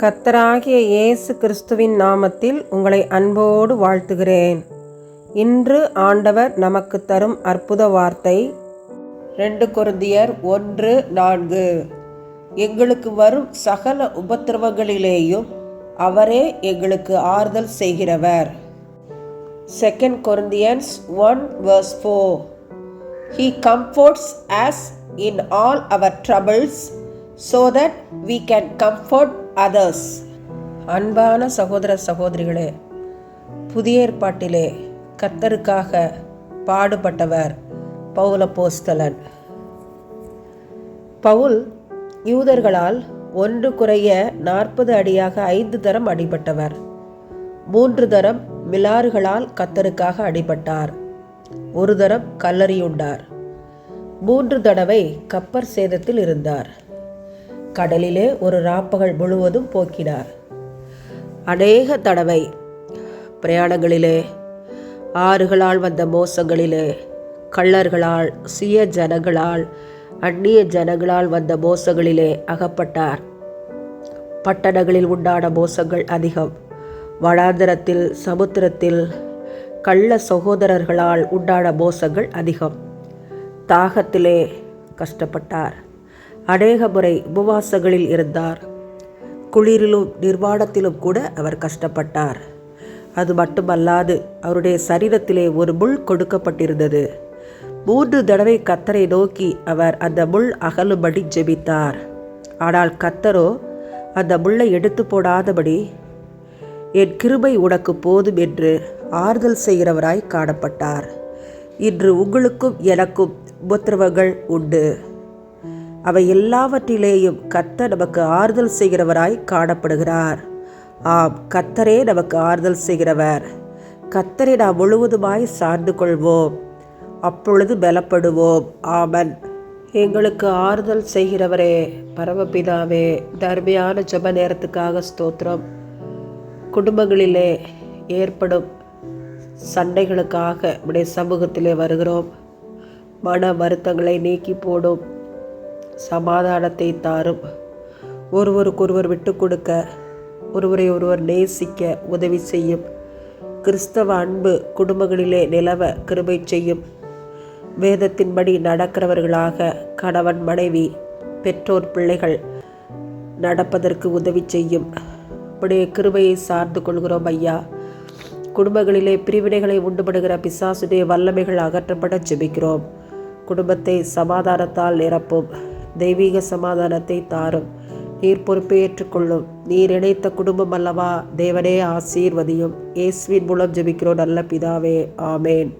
கர்த்தராகிய இயேசு கிறிஸ்துவின் நாமத்தில் உங்களை அன்போடு வாழ்த்துகிறேன். இன்று ஆண்டவர் நமக்கு தரும் அற்புத வார்த்தை ரெண்டு கொருந்தியர் ஒன்று நான்கு. எங்களுக்கு வரும் சகல உபத்திரவங்களிலேயும் அவரே எங்களுக்கு ஆறுதல் செய்கிறவர். Second Corinthians one verse four he comforts us in all our troubles so that we can comfort others அன்பான சகோதர சகோதரிகளே புதிய ஏற்பாட்டிலே கத்தருக்காக பாடுபட்டவர் பவுல போஸ்தலன் பவுல் யூதர்களால் ஒன்று குறைய நாற்பது அடியாக ஐந்து தரம் அடிபட்டவர். மூன்று தரம் மிலாறுகளால் கத்தருக்காக அடிபட்டார். ஒரு தரம் கல்லறியுண்டார். மூன்று தடவை கப்பர் சேதத்தில் இருந்தார். கடலிலே ஒரு ராப்பகல் முழுவதும் போக்கினார். அநேக தடவை பிரயாணங்களிலே ஆறுகளால் வந்த மோசங்களிலே கள்ளர்களால் சுய ஜனங்களால் அந்நிய ஜனங்களால் வந்த மோசங்களிலே அகப்பட்டார். பட்டணங்களில் உண்டான மோசங்கள் அதிகம். வடாந்தரத்தில் சமுத்திரத்தில் கள்ள சகோதரர்களால் உண்டான மோசங்கள் அதிகம். தாகத்திலே கஷ்டப்பட்டார். அநேக முறை உபவாசங்களில் இருந்தார். குளிரிலும் நிர்வாணத்திலும் கூட அவர் கஷ்டப்பட்டார். அது மட்டுமல்லாது அவருடைய சரீரத்திலே ஒரு முள் கொடுக்கப்பட்டிருந்தது. மூன்று தடவை கத்தரை நோக்கி அவர் அந்த முள் அகலும்படி ஜெபித்தார். ஆனால் கத்தரோ அந்த முள்ளை எடுத்து போடாதபடி என் கிருபை உனக்கு போதும் என்று ஆறுதல் செய்கிறவராய் காணப்பட்டார். இன்று உங்களுக்கும் எனக்கும் உபத்திரவங்கள் உண்டு. அவை எல்லாவற்றிலேயும் கர்த்தர் நமக்கு ஆறுதல் செய்கிறவராய் காணப்படுகிறார். ஆம் கத்தரே நமக்கு ஆறுதல் செய்கிறவர். கத்தரை நாம் முழுவதுமாய் சார்ந்து கொள்வோம். அப்பொழுது பலப்படுவோம். ஆமன். எங்களுக்கு ஆறுதல் செய்கிறவரே பரமபிதாவே தர்மையான ஜப நேரத்துக்காக ஸ்தோத்திரம். குடும்பங்களிலே ஏற்படும் சண்டைகளுக்காக நம்முடைய சமூகத்திலே வருகிறோம். மன வருத்தங்களை நீக்கி போடும். சமாதானத்தை தாரும். ஒருவருக்கொருவர் விட்டு கொடுக்க ஒருவரை ஒருவர் நேசிக்க உதவி செய்யும். கிறிஸ்தவ அன்பு குடும்பங்களிலே நிலவ கிருபை செய்யும். வேதத்தின்படி நடக்கிறவர்களாக கணவன் மனைவி பெற்றோர் பிள்ளைகள் நடப்பதற்கு உதவி செய்யும். உடைய கிருபையை சார்ந்து கொள்கிறோம் ஐயா. குடும்பங்களிலே பிரிவினைகளை உண்டுபடுகிற பிசாசுடைய வல்லமைகள் அகற்றப்பட ஜெபிக்கிறோம். குடும்பத்தை சமாதானத்தால் நிரப்பும். தெய்வீக சமாதானத்தை தாரும். நீர் பொறுப்பை ஏற்றுக்கொள்ளும். நீர் இணைத்த குடும்பம் அல்லவா? தேவனே ஆசீர்வதியும். இயேசுவின் மூலம் ஜெபிக்கிறோம். நல்ல பிதாவே. ஆமேன்.